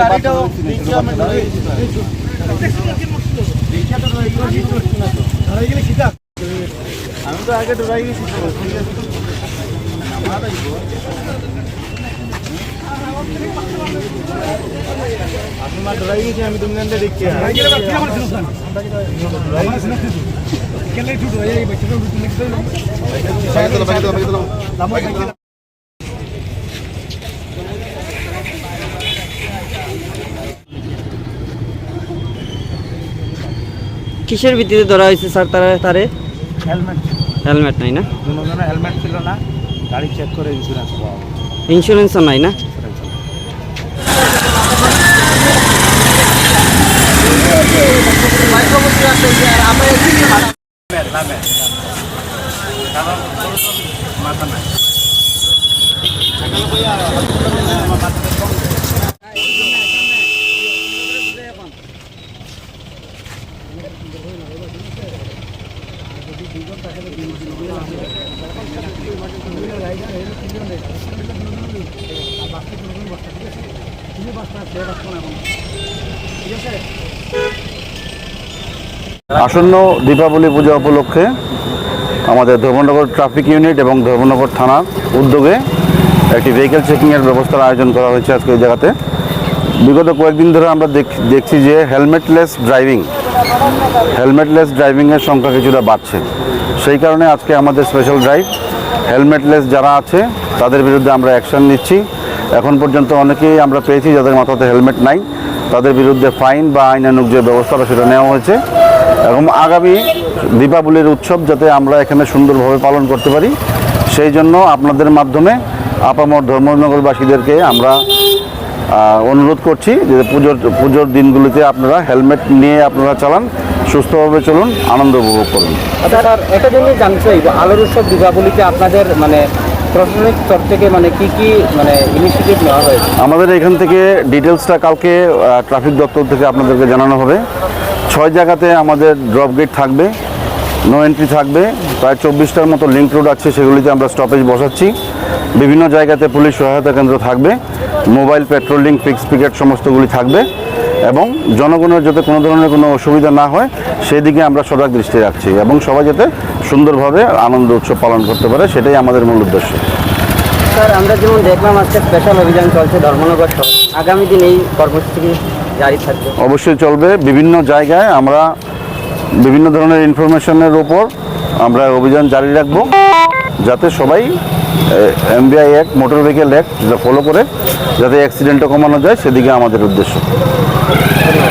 গাড়িটাও দিচ্ছি আমি আমি তো আগে ডরাই গেছি আপনার ডরাই গেছি আমি তুমি দেখছি। কিসের ভিত্তিতে ধরা হয়েছে স্যার তারা তারে? হেলমেট হেলমেট নাই না? দুজনের হেলমেট ছিল না গাড়ি চেক করে ইন্স্যুরেন্স পাওয়া ইন্স্যুরেন্সও নাই না? আসন্ন দীপাবলি পূজা উপলক্ষে আমাদের ধর্মনগর ট্রাফিক ইউনিট এবং ধর্মনগর থানার উদ্যোগে একটি ভেহিকেল চেকিংয়ের ব্যবস্থার আয়োজন করা হয়েছে আজকে এই জায়গাতে। বিগত কয়েকদিন ধরে আমরা দেখ- দেখছি যে হেলমেটলেস ড্রাইভিং হেলমেটলেস ড্রাইভিংয়ের সংখ্যা কিছুটা বাড়ছে। সেই কারণে আজকে আমাদের স্পেশাল ড্রাইভ হেলমেটলেস যারা আছে, তাদের বিরুদ্ধে আমরা অ্যাকশন নিচ্ছি। এখন পর্যন্ত অনেকেই আমরা পেয়েছি যাদের মাথাতে হেলমেট নাই, তাদের বিরুদ্ধে ফাইন বা আইনানুগ যে ব্যবস্থাটা সেটা নেওয়া হয়েছে। এবং আগামী দীপাবলির উৎসব যাতে আমরা এখানে সুন্দরভাবে পালন করতে পারি, সেই জন্য আপনাদের মাধ্যমে আপামর ধর্মনগরবাসীদেরকে আমরা অনুরোধ করছি যে পুজোর পুজোর দিনগুলিতে আপনারা হেলমেট নিয়ে আপনারা চালান সুস্থভাবে চলুন আনন্দ উপভোগ করুন। আচ্ছা একটা জিনিস জানতে চাই আলোর উৎসব দীপাবলিতে আপনাদের মানে প্রশাসনিক স্তর থেকে মানে কি কি মানে ইনিশিয়েটিভ নেওয়া হয়েছে? আমাদের এখান থেকে ডিটেলসটা কালকে ট্রাফিক দপ্তর থেকে আপনাদেরকে জানানো হবে। ছয় জায়গাতে আমাদের ড্রপ গেট থাকবে নো এন্ট্রি থাকবে প্রায় চব্বিশটার মতো লিঙ্ক রোড আছে সেগুলিতে আমরা স্টপেজ বসাচ্ছি। বিভিন্ন জায়গাতে পুলিশ সহায়তা কেন্দ্র থাকবে। মোবাইল পেট্রোলিং ফিক্স পিকেট সমস্তগুলি থাকবে এবং জনগণের যাতে কোনো ধরনের কোনো অসুবিধা না হয় সেদিকে আমরা সজাগ দৃষ্টি রাখছি এবং সবাই যাতে সুন্দরভাবে আনন্দ উৎসব পালন করতে পারে সেটাই আমাদের মূল উদ্দেশ্য। স্যার আমরা যেমন দেখলাম আজকে স্পেশাল অভিযান চলছে ধর্মনগর শহর। আগামী দিন এই কর্মসূচি জারি থাকবে। অবশ্যই চলবে। বিভিন্ন জায়গায় আমরা বিভিন্ন ধরনের ইনফরমেশনের ওপর আমরা অভিযান জারি রাখব যাতে সবাই MBI act motor vehicle act যেটা ফলো করে যাতে অ্যাক্সিডেন্টও কমানো যায়, সেদিকে আমাদের উদ্দেশ্য।